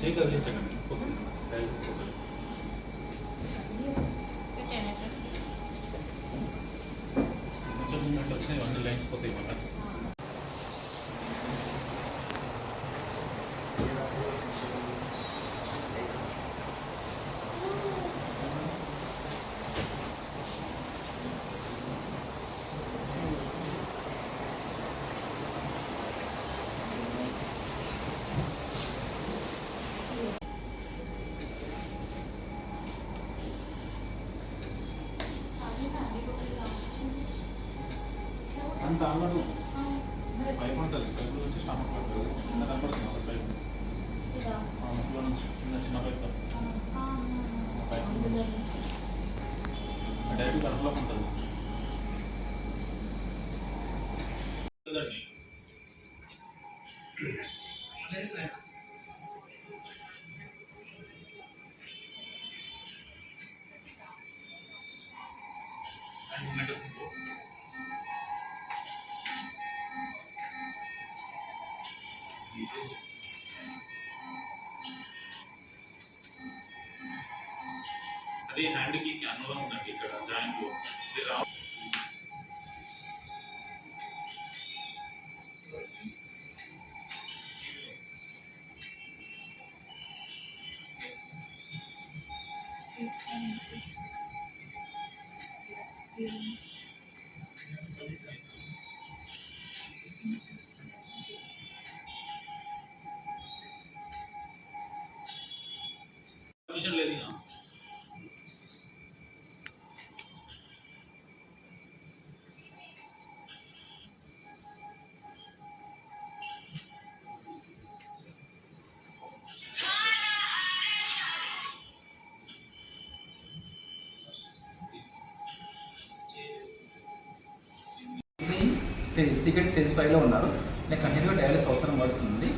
చేయి కొంచెం మూమెంట్ వచ్చినాయి అన్ని లైన్స్ పోతాయి మళ్ళీ. అది హ్యాండ్కి అన్నలో పర్మిషన్ లేదు స్టేజ్ సీక్రెట్ స్టేజ్ ఫైవ్లో ఉన్నారు. నేను కంటిన్యూగా డయాలిసిస్ అవసరం పడుతుంది.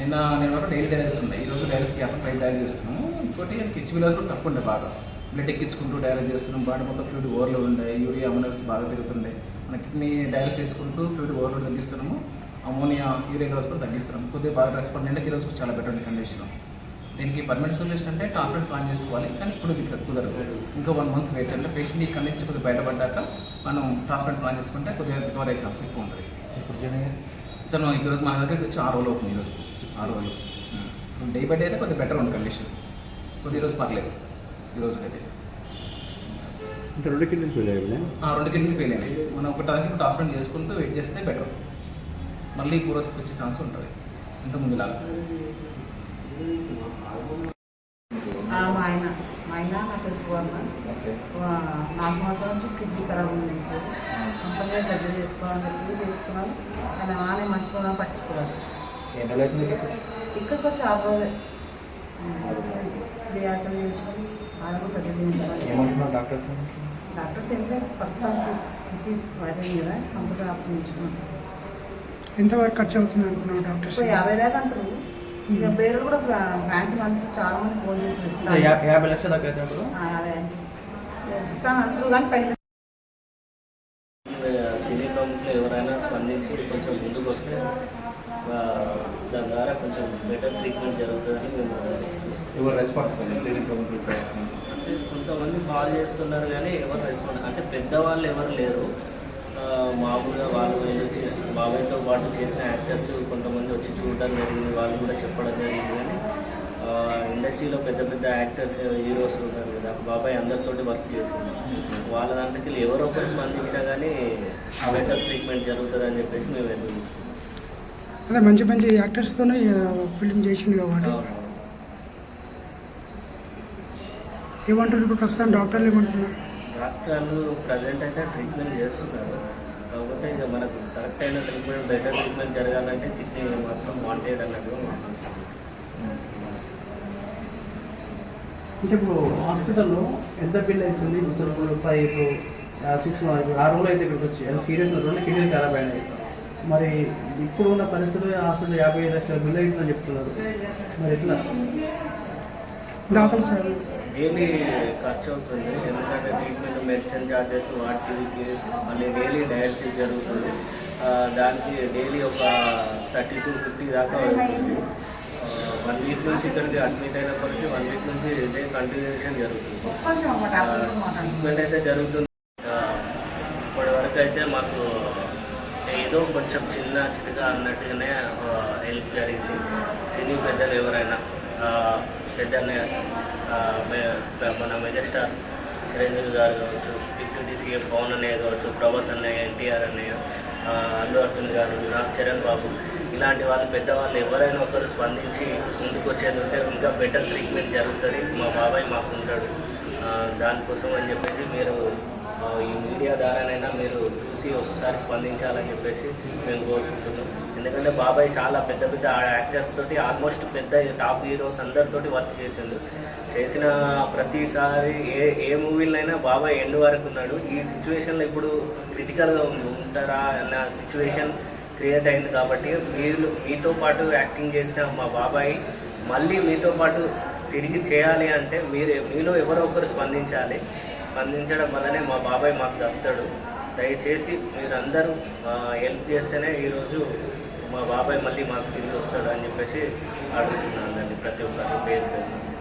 నిన్న నేను ఒక డైలీ డయాలిసిస్ ఉన్నాయి. ఈరోజు డయాలిసిస్ గ్యాప్ పై డయాలిసిస్ చేస్తున్నాము. ఇంకోటి కిచ్ విలాస్ కూడా తక్కువ ఉండే బాగా. బ్లడ్ ఎక్కించుకుంటూ డయాలిసిస్ చేస్తున్నాం. బాడీ మొత్తం ఫ్లూయిడ్ ఓవర్లో ఉండే. యూరియా అమోనియాస్ బాగా పెరుగుతుండే. మన కిడ్నీ డయాలిసిస్ చేసుకుంటూ ఫ్లూయిడ్ ఓవర్లో తగ్గిస్తున్నాము. అమోనియా యూరియా లెవెల్స్ కూడా తగ్గిస్తున్నాం కొద్దిగా బాగా రెస్పాండ్ అంటే ఈరోజు చాలా బెటర్ ఉంది కండిషన్ దీనికి పర్మనెంట్ సొల్యూషన్ అంటే ట్రాన్స్ప్లాంట్ ప్లాన్ చేసుకోవాలి. కానీ ఇప్పుడు ఇది కుదరదు. ఇంకా వన్ మంత్ వెయిట్ అంటే పేషెంట్ ఇక్కడ నుంచి కొద్దిగా బయటపడ్డాక మనం ట్రాన్స్ప్లాంట్ ప్లాన్ చేసుకుంటే కొద్దిగా రికవర్ అయ్యే ఛాన్స్ ఎక్కువ ఉంటుంది. ఇప్పుడు ఇతను ఈరోజు మన దగ్గరికి వచ్చి ఆరు రోజులు అవుతుంది ఈరోజు ఆరు రోజులు. డే బై డే అయితే కొద్దిగా బెటర్ ఉంది కండిషన్ కొద్ది ఈరోజు పర్లేదు. ఈరోజు అయితే. అంటే రెండు కిడ్నీలు ఫెయిల్ అయ్యాయి ఆ రెండు కిడ్నీ ఫెయిల్ అయినాయి. మనం ఒక దానికి ఇప్పుడు ట్రాన్స్ప్లాంట్ చేసుకుంటూ వెయిట్ చేస్తే బెటర్ మళ్ళీ పూర్వస్థితి వచ్చే ఛాన్స్ ఉంటుంది. ఇంత ముందులాగా. ఆ, మా ఆయన మా ఆయన నా పేరు సువర్ణ నాలుగు సంవత్సరాల నుంచి కిడ్నీ ఖరాబ్ ఉంది కంపల్సరీ సర్జరీ చేసుకోవాలని చెప్పి చేసుకున్నాను కానీ ఆనే మంచిగా పట్టించుకోవాలి? ఇక్కడికి వచ్చి ఆరు రోజులే. రియాక్టర్ చేయించుకొని ఆయన సర్జరీ చేయించుకోవాలి డాక్టర్స్ డాక్టర్స్ ఏంటంటే ప్రస్తుతానికి కిడ్నీ అదే కదా కంప్యూటర్ చేయించుకున్నాను ఎంతవరకు ఖర్చు అవుతుంది అనుకున్నావు డాక్టర్స్? యాభై దాకా అంటారు. ఇక పేరు కూడా ఫ్యాన్స్ చాలా మంది ఫోన్ చేసి యాభై లక్షల దాకా అయితే యాభై ఇస్తాను అంటారు కానీ పైసలు సినీ కంపెనీలో ఎవరైనా స్పందించి కొంచెం ముందుకు వస్తే ఆ, దాని ద్వారా కొంచెం బెటర్ ట్రీట్మెంట్ జరుగుతుందని మేము కొంతమంది కాల్ చేస్తున్నారు కానీ ఎవరు రెస్పాండ్ అంటే పెద్దవాళ్ళు ఎవరు లేరు. మామూలుగా వాళ్ళు వీళ్ళు వచ్చి బాబాయ్తో పాటు చేసిన యాక్టర్స్ కొంతమంది వచ్చి చూడడం జరిగింది వాళ్ళు కూడా చెప్పడం జరిగింది కానీ ఇండస్ట్రీలో పెద్ద పెద్ద యాక్టర్స్ హీరోస్ ఉన్నారు కదా బాబాయ్ అందరితోటి వర్క్ చేసింది వాళ్ళ దాంట్లోకి ఎవరో ఒకరు స్పందించినా కానీ బెటర్ ట్రీట్మెంట్ జరుగుతుంది అని చెప్పేసి మేము ఎదురు చూస్తున్నాం. అదే మంచి మంచి యాక్టర్స్తోనే ఫిల్మ్ చేసింది కాబట్టి. ఏమంటారు ఇప్పుడు ప్రస్తుతం డాక్టర్లు ఏమంటున్నారు? డాక్టర్లు ప్రజెంట్ అయితే ట్రీట్మెంట్ చేస్తున్నారు. కాకపోతే ఇక మనకు కరెక్ట్ అయిన ట్రీట్మెంట్ బెటర్ ట్రీట్మెంట్ జరగాలంటే కిడ్నీ మాత్రం వాంటెడ్ అన్నట్టుగా మాట్లాడుతుంది అంటే ఇప్పుడు హాస్పిటల్లో ఎంత బిల్ అవుతుంది? ఇప్పుడు ఇప్పుడు ఫైవ్ ఇప్పుడు సిక్స్ ఆరు రోజులు అయితే ఇక్కడికి వచ్చి అది సీరియస్ రెండు కిడ్నీలు ఖరాబ్ అయినాయి మరి ఇప్పుడు ఉన్న పరిస్థితుల్లో హాస్పిటల్ యాభై లక్షల బిల్ అవుతుందని చెప్తున్నారు. మరి ఎట్లా? దాతలు సార్ డైలీ ఖర్చు అవుతుంది ఎందుకంటే ట్రీట్మెంట్ మెడిసిన్ ఛార్జెస్ వాటికి మళ్ళీ డైలీ డయాలసిస్ జరుగుతుంది. దానికి డైలీ ఒక థర్టీ టు ఫిఫ్టీ దాకా అవుతుంది. వన్ వీక్ నుంచి ఇక్కడికి అడ్మిట్ అయినప్పటికీ వన్ వీక్ నుంచి ఇదే కంటిన్యూషన్ జరుగుతుంది. ట్రీట్మెంట్ అయితే జరుగుతుంది. ఆ, ఇప్పటి వరకు అయితే మాకు ఏదో కొంచెం చిన్న చిన్నగా అన్నట్టుగానే హెల్ప్ జరిగింది. సినీ పెద్దలు ఎవరైనా ఆ, మన మెగాస్టార్ చిరంజీవి గారు కావచ్చు డిప్యూటీ సీఎం పవన్ అన్నయ్య కావచ్చు ప్రభాస్ అన్నయ్య ఎన్టీఆర్ అన్నయ్య అల్లు అర్జున్ గారు నా చరణ్ బాబు ఇలాంటి వాళ్ళు పెద్దవాళ్ళు ఎవరైనా ఒకరు స్పందించి ముందుకు వచ్చేది ఉంటే ఇంకా బెటర్ ట్రీట్మెంట్ జరుగుతుంది. మా బాబాయ్ మాకు ఉంటాడు. దానికోసం అని చెప్పేసి మీరు ఈ మీడియా ద్వారానైనా మీరు చూసి ఒకసారి స్పందించాలని చెప్పేసి మేము కోరుకుంటున్నాం. ఎందుకంటే బాబాయ్ చాలా పెద్ద పెద్ద యాక్టర్స్ తోటి ఆల్మోస్ట్ పెద్ద టాప్ హీరోస్ అందరితోటి వర్క్ చేసిండు. చేసిన ప్రతిసారి ఏ ఏ మూవీలైనా బాబాయ్ ఎండ్ వరకు ఉన్నాడు. ఈ సిచ్యువేషన్లో ఇప్పుడు క్రిటికల్గా ఉంది. ఉంటారా అన్న సిచ్యువేషన్ క్రియేట్ అయింది కాబట్టి మీరు మీతో పాటు యాక్టింగ్ చేసిన మా బాబాయ్ మళ్ళీ మీతో పాటు తిరిగి చేయాలి అంటే మీరు మీలో ఎవరో ఒకరు స్పందించాలి. అందించడం వల్లనే మా బాబాయ్ మాకు దక్కుతాడు దయచేసి మీరందరూ హెల్ప్ చేస్తేనే ఈరోజు మా బాబాయ్ మళ్ళీ మాకు తిరిగి వస్తాడు అని చెప్పేసి అడుగుతున్నాను అండి ప్రతి ఒక్కరి పేరు పేరు.